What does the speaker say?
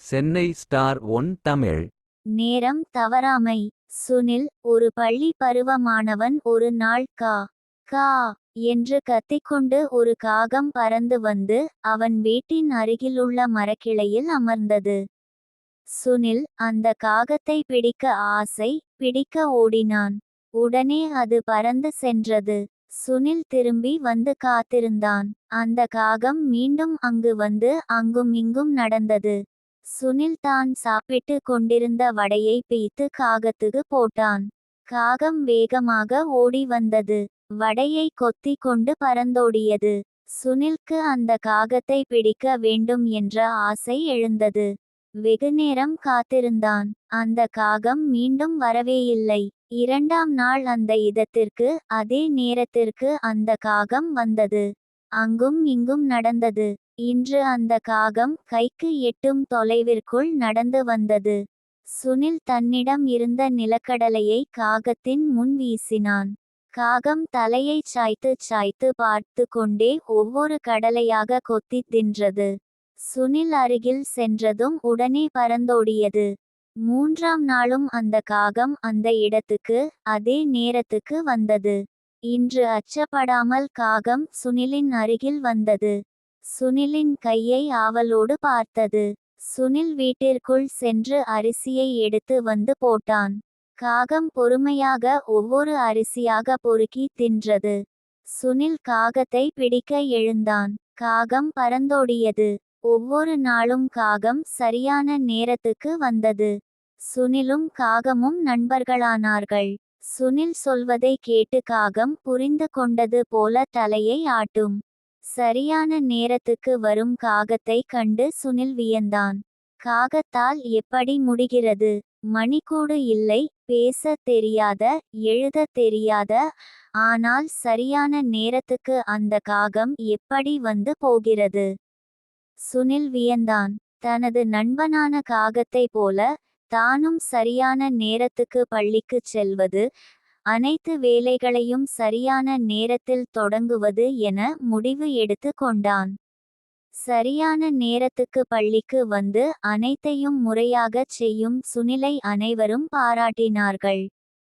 Chennai star one Tamil. நேரம் தவறாமை. சுனில் ஒரு பள்ளி பருவமானவன் ஒரு நாள் கா கா என்று கத்திக்கொண்டு ஒரு காகம் பறந்து வந்து அவன் வீட்டின் அருகிலுள்ள மரக்கிளையில் அமர்ந்தது. சுனில் அந்த காகத்தை பிடிக்க ஆசை பிடிக்க ஓடினான். உடனே அது பறந்து சென்றது. சுனில் திரும்பி வந்து காத்திருந்தான். அந்த காகம் மீண்டும் அங்கு வந்து அங்கும் இங்கும் நடந்தது. சுனில் தான் சாப்பிட்டு கொண்டிருந்த வடையை பீத்து காகத்துக்கு போட்டான். காகம் வேகமாக ஓடி வந்தது. வடையை கொத்தி கொண்டு பறந்தோடியது. சுனில்க்கு அந்த காகத்தை பிடிக்க வேண்டும் என்ற ஆசை எழுந்தது. வெகுநேரம் காத்திருந்தான். அந்த காகம் மீண்டும் வரவேயில்லை இரண்டாம் நாள் அந்த இதத்திற்கு அதே நேரத்திற்கு அந்த காகம் வந்தது. அங்கும் இங்கும் நடந்தது. இன்று அந்த காகம் கைக்கு எட்டும் தொலைவிற்குள் நடந்து வந்தது. சுனில் தன்னிடம் இருந்த நிலக்கடலையை காகத்தின் முன் வீசினான். காகம் தலையைச் சாய்த்து சாய்த்து பார்த்து கொண்டே ஒவ்வொரு கடலையாக கொத்தித் தின்றது. சுனில் அருகில் சென்றதும் உடனே பறந்தோடியது. மூன்றாம் நாளும் அந்த காகம் அந்த இடத்துக்கு அதே நேரத்துக்கு வந்தது. இன்று அச்சப்படாமல் காகம் சுனிலின் அருகில் வந்தது. சுனிலின் கையை ஆவலோடு பார்த்தது. சுனில் வீட்டிற்குள் சென்று அரிசியை எடுத்து வந்து போட்டான். காகம் பொறுமையாக ஒவ்வொரு அரிசியாக பொறுக்கி தின்றது. சுனில் காகத்தை பிடிக்க எழுந்தான். காகம் பறந்தோடியது. ஒவ்வொரு நாளும் காகம் சரியான நேரத்துக்கு வந்தது. சுனிலும் காகமும் நண்பர்களானார்கள். சுனில் சொல்வதை கேட்டு காகம் புரிந்து கொண்டது போல தலையை ஆட்டும். சரியான நேரத்துக்கு வரும் காகத்தை கண்டு சுனில் வியந்தான். காகத்தால் எப்படி முடிகிறது? மணிக்கூடு இல்லை பேச தெரியாத எழுத தெரியாத ஆனால் சரியான நேரத்துக்கு அந்த காகம் எப்படி வந்து போகிறது? சுனில் வியந்தான். தனது நண்பனான காகத்தை போல தானும் சரியான நேரத்துக்கு பள்ளிக்குச் செல்வது அனைத்து வேலைகளையும் சரியான நேரத்தில் தொடங்குவது என முடிவு எடுத்து கொண்டான். சரியான நேரத்துக்கு பள்ளிக்கு வந்து அனைத்தையும் முறையாகச் செய்யும் சுனிலை அனைவரும் பாராட்டினார்கள்.